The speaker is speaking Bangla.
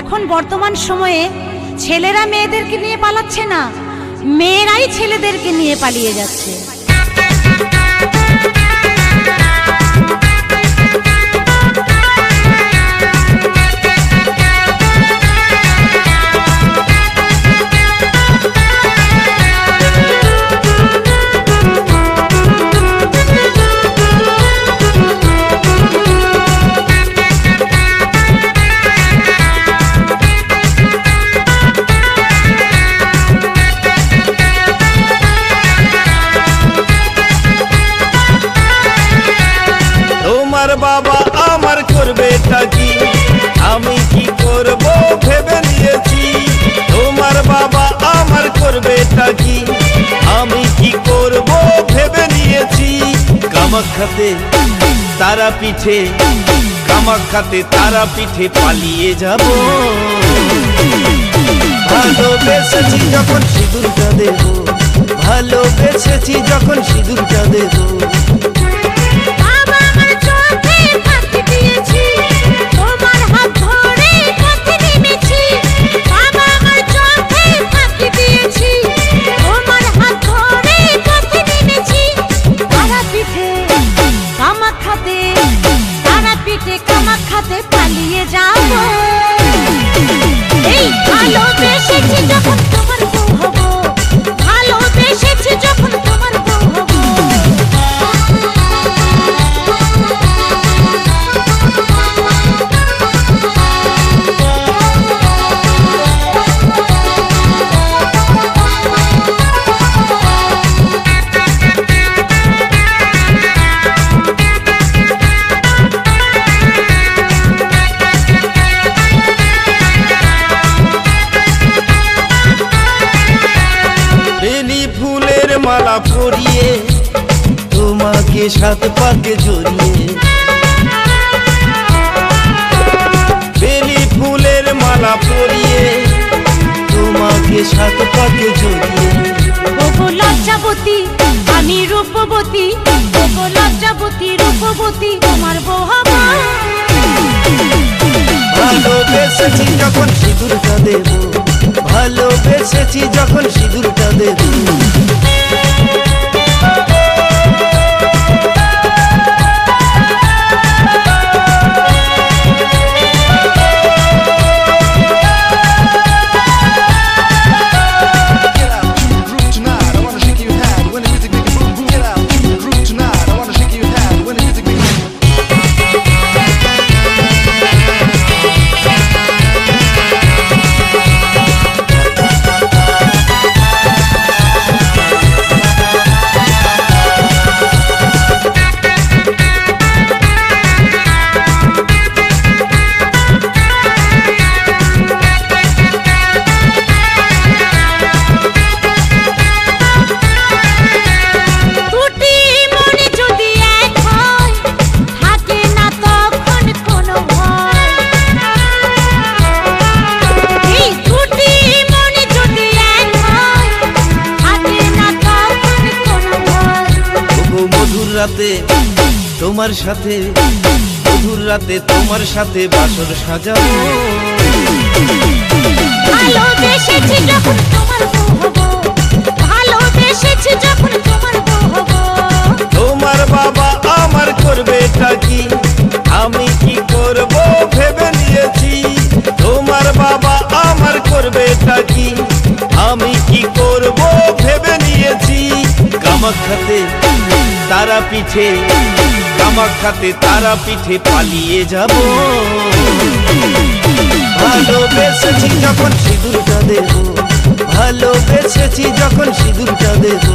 এখন বর্তমান সময়ে ছেলেরা মেয়েদেরকে নিয়ে পালাচ্ছে না মেয়েরাই ছেলেদেরকে নিয়ে পালিয়ে যাচ্ছে। বাবা আমার করবে কি আমি কি করব ভেবে নিয়েছি? তোমার বাবা আমার করবে কি আমি কি করব ভেবে নিয়েছি? কামাখ্যাতে তারা পিঠে কামাখ্যাতে তারা পিঠে পালিয়ে যাব। ভালোবেসেছি যখন সিঁদুরটা দেব, ভালোবেসেছি যখন সিঁদুরটা দেবো। কামাখাতে পালিয়ে যাব পরিয়ে তোমাকে সাত পাকে জড়িয়ে। বেলি ফুলের মালা পরিয়ে তোমাকে সাত পাকে জড়িয়ে। ওগো লজ্জাবতী আমি রূপবতী ওগো লজ্জাবতী রূপবতী তোমার বউ হব ভালোবেসেছি যখন সিঁদুরটা দেব ভালোবেসেছি যখন সিঁদুরটা দেব। রাতে তোমার সাথে মধুর রাতে তোমার সাথে বাসর সাজাবো। ভালোবেসেছি যখন তোমার বউ ভালোবেসেছি যখন তোমার বউ তোমার বাবা আমার করবে কি? আমি কি করব ভেবে নিয়েছি? তোমার বাবা আমার করবে কি? আমি কি করব ভেবে নিয়েছি? কামাখ্যাতে তারা পিঠে। কামাখ্যাতে তারা পিঠে পালিয়ে যাব। ভালোবেসেছি যখন সিঁদুরটা দেব। ভালোবেসেছি যখন সিঁদুরটা দেবো।